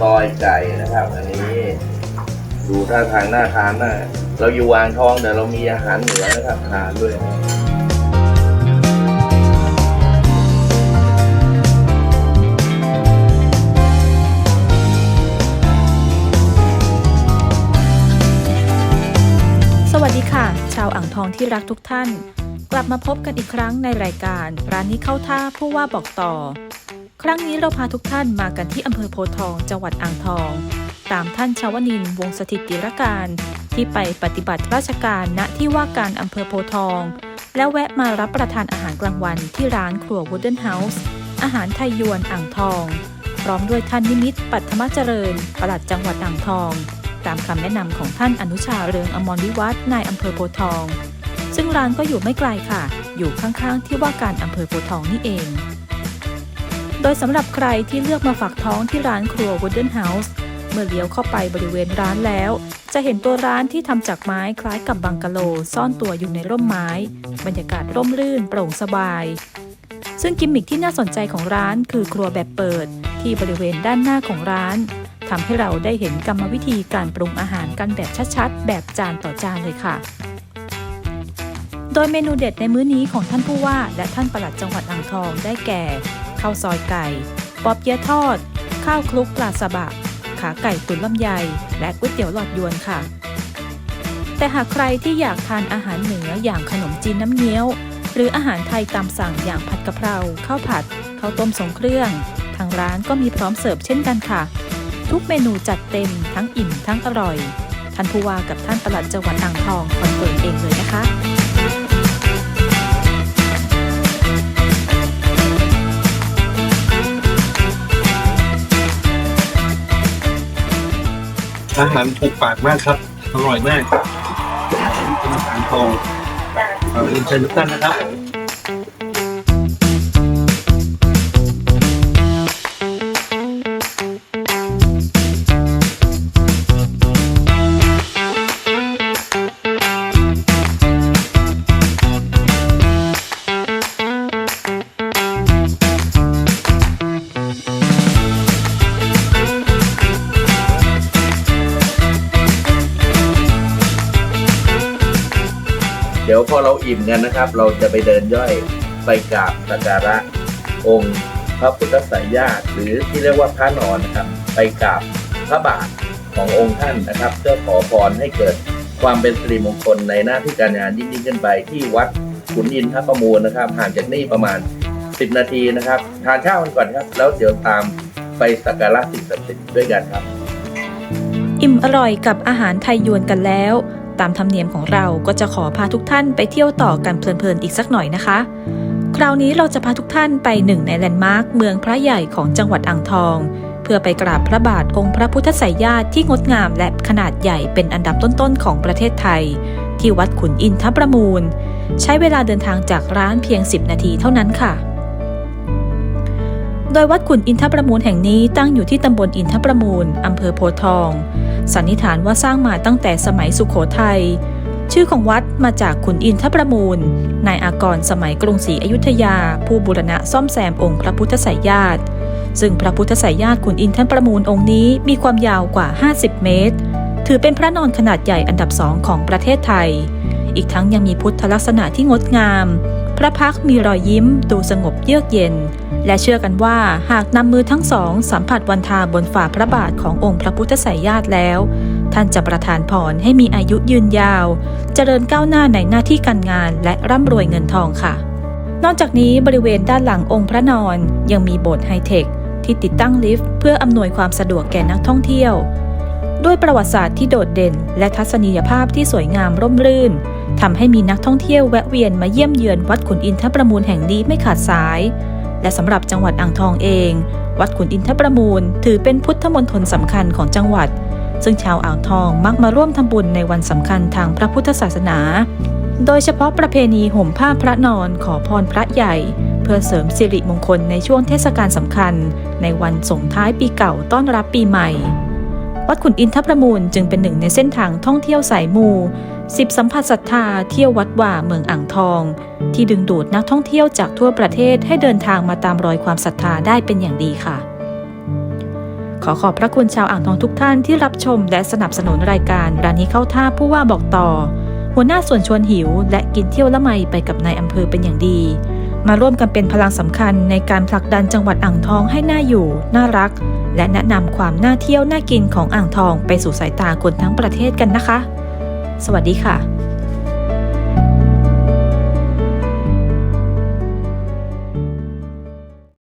ซอยไก่นะครับ อันนี้ ดูท่าทางน่าทานน่าเราอยู่วางทองแต่เรามีอาหารเหนือนะครับทานด้วยสวัสดีค่ะ ชาวอ่างทองที่รักทุกท่าน กลับมาพบกันอีกครั้งในรายการ ร้านนี้เข้าท่าผู้ว่าบอกต่อ ครั้งนี้เราพาทุกท่านมากันที่อำเภอโพทอง จังหวัดอ่างทอง ตามท่านชาวนินวงสถิติรการ ที่ไปปฏิบัติราชการณที่ว่าการอำเภอโพทอง แล้วแวะมารับประทานอาหารกลางวันที่ร้านครัว Wooden House อาหารไทยยวนอ่างทอง พร้อมด้วยท่านนิมิตรปัทมเจริญ ปลัดจังหวัดอ่างทอง ตามคำแนะนำของท่านอนุชาเรืองอมรวิวัฒนายอำเภอโพทอง ซึ่งร้านก็อยู่ไม่ไกลค่ะ อยู่ข้างๆที่ว่าการอำเภอโพทองนี่เอง โดยสำหรับใครที่เลือกมาฝากท้องที่ร้านครัว Wooden House เมื่อเลี้ยวเข้าไปบริเวณร้านแล้ว จะเห็นตัวร้านที่ทำจากไม้คล้ายกับบังกะโล ซ่อนตัวอยู่ในร่มไม้ บรรยากาศร่มรื่นโปร่งสบาย ซึ่งกิมมิคที่น่าสนใจของร้านคือครัวแบบเปิด ที่บริเวณด้านหน้าของร้านทำให้เราได้เห็นกรรมวิธีการปรุงอาหารกันแบบชัดๆ แบบจานต่อจานเลยค่ะ โดยเมนูเด็ดในมื้อนี้ของท่านผู้ว่า และท่านปลัดจังหวัดอ่างทองได้แก่ ข้าวซอยไก่ ป๊อบเยะทอด ข้าวคลุกปลาสบะ ขาไก่ตุ๋นลำไย และก๋วยเตี๋ยวหลอดยวนค่ะ แต่หากใครที่อยากทานอาหารเหนืออย่างขนมจีนน้ำเงี้ยว หรืออาหารไทยตามสั่งอย่างผัดกะเพราข้าวผัดข้าวต้มทรงเครื่อง ทางร้านก็มีพร้อมเสิร์ฟเช่นกันค่ะ ทุกเมนูจัดเต็มทั้งอิ่มทั้งอร่อยท่านผู้ว่ากับท่านปลัดจังหวัดอ่างทองคอนเฟิร์มเองเลยนะคะ อาหารถูกปากมากครับ อร่อยมากเป็นอาหารทองขอบคุณเชิญทุกท่านนะครับ อเราอิ่มกันนะครับ เราจะไปเดินย่อยไปกราบสักการะองค์พระพุทธไสยญาติหรือที่เรียกว่าพระนอนนะครับ ไปกราบพระบาทขององค์ท่านนะครับ เพื่อขอพรให้เกิดความเป็นสิริมงคลในหน้าที่การงานยิ่งยิ่งขึ้นไปที่วัดขุนอินทประมูลนะครับห่างจากนี่ประมาณ 10 นาทีนะครับ ทานข้าวกันก่อนครับ แล้วเดี๋ยวตามไปสักการะสิ่งศักดิ์สิทธิ์ด้วยกันครับ อิ่มอร่อยกับอาหารไทยยวนกันแล้ว ตามธรรมเนียมของเราก็จะขอพาทุกท่านไปเที่ยวต่อกันเพลินๆอีกสักหน่อยนะคะ คราวนี้เราจะพาทุกท่านไปหนึ่งในแลนด์มาร์คเมืองพระใหญ่ของจังหวัดอ่างทอง เพื่อไปกราบพระบาทองค์พระพุทธไสยญาติที่งดงามและขนาดใหญ่เป็นอันดับต้นๆของประเทศไทย ที่วัดขุนอินทประมูล ใช้เวลาเดินทางจากร้านเพียง 10 นาทีเท่านั้นค่ะโดยวัดขุนอินทประมูลแห่งนี้ตั้งอยู่ที่ตำบลอินทประมูลอำเภอโพทอง สันนิษฐานว่าสร้างมาตั้งแต่สมัยสุขโขทัย ชื่อของวัดมาจากขุนอินทประมูล นายอากรสมัยกรุงศรีอยุธยา ผู้บูรณะซ่อมแซมองค์พระพุทธไสยญาติ ซึ่งพระพุทธไสยญาติขุนอินทประมูลองค์นี้มีความยาวกว่า 50 เมตร ถือเป็นพระนอนขนาดใหญ่อันดับสองของประเทศไทย อีกทั้งยังมีพุทธลักษณะที่งดงาม พระพักมีรอยยิ้มดูสงบเยือกเย็น และเชื่อกันว่าหากนำมือทั้งสอง สัมผัสวันทาบนฝ่าพระบาทขององค์พระพุทธไสยญาติแล้ว ท่านจะประทานพรให้มีอายุยืนยาว เจริญก้าวหน้าในหน้าที่การงานและร่ำรวยเงินทองค่ะ นอกจากนี้บริเวณด้านหลังองค์พระนอนยังมีโบสถ์ไฮเทคที่ติดตั้งลิฟต์เพื่ออำนวยความสะดวกแก่นักท่องเที่ยว ด้วยประวัติศาสตร์ที่โดดเด่น และทัศนียภาพที่สวยงามร่มรื่นทำให้มีนักท่องเที่ยวแวะเวียนมาเยี่ยมเยือนวัดขุนอินทประมูลแห่งนี้ไม่ขาดสาย และสำหรับจังหวัดอ่างทองเอง วัดขุนอินทประมูล ถือเป็นพุทธมณฑลสำคัญของจังหวัด ซึ่งชาวอ่างทองมักมาร่วมทำบุญในวันสำคัญทางพระพุทธศาสนา โดยเฉพาะประเพณีห่มผ้าพระนอนขอพรพระใหญ่ เพื่อเสริมสิริมงคลในช่วงเทศกาลสำคัญ ในวันส่งท้ายปีเก่าต้อนรับปีใหม่ วัดขุนอินทประมูลจึงเป็นหนึ่งในเส้นทางท่องเที่ยวสายมูสิบสัมผัสศรัทธาเที่ยววัดว่าเมืองอ่างทอง ที่ดึงดูดนักท่องเที่ยวจากทั่วประเทศให้เดินทางมาตามรอยความศรัทธาได้เป็นอย่างดีค่ะ ขอขอบพระคุณชาวอ่างทองทุกท่านที่รับชมและสนับสนุนรายการร้านนี้เข้าท่าผู้ว่าบอกต่อ หัวหน้าส่วนชวนหิว และกินเที่ยวละไมไปกับนายอำเภอเป็นอย่างดี มาร่วมกันเป็นพลังสำคัญในการผลักดันจังหวัดอ่างทองให้น่าอยู่ น่ารัก และแนะนำความน่าเที่ยวน่ากินของอ่างทองไปสู่สายตาคนทั้งประเทศกันนะคะ สวัสดีค่ะ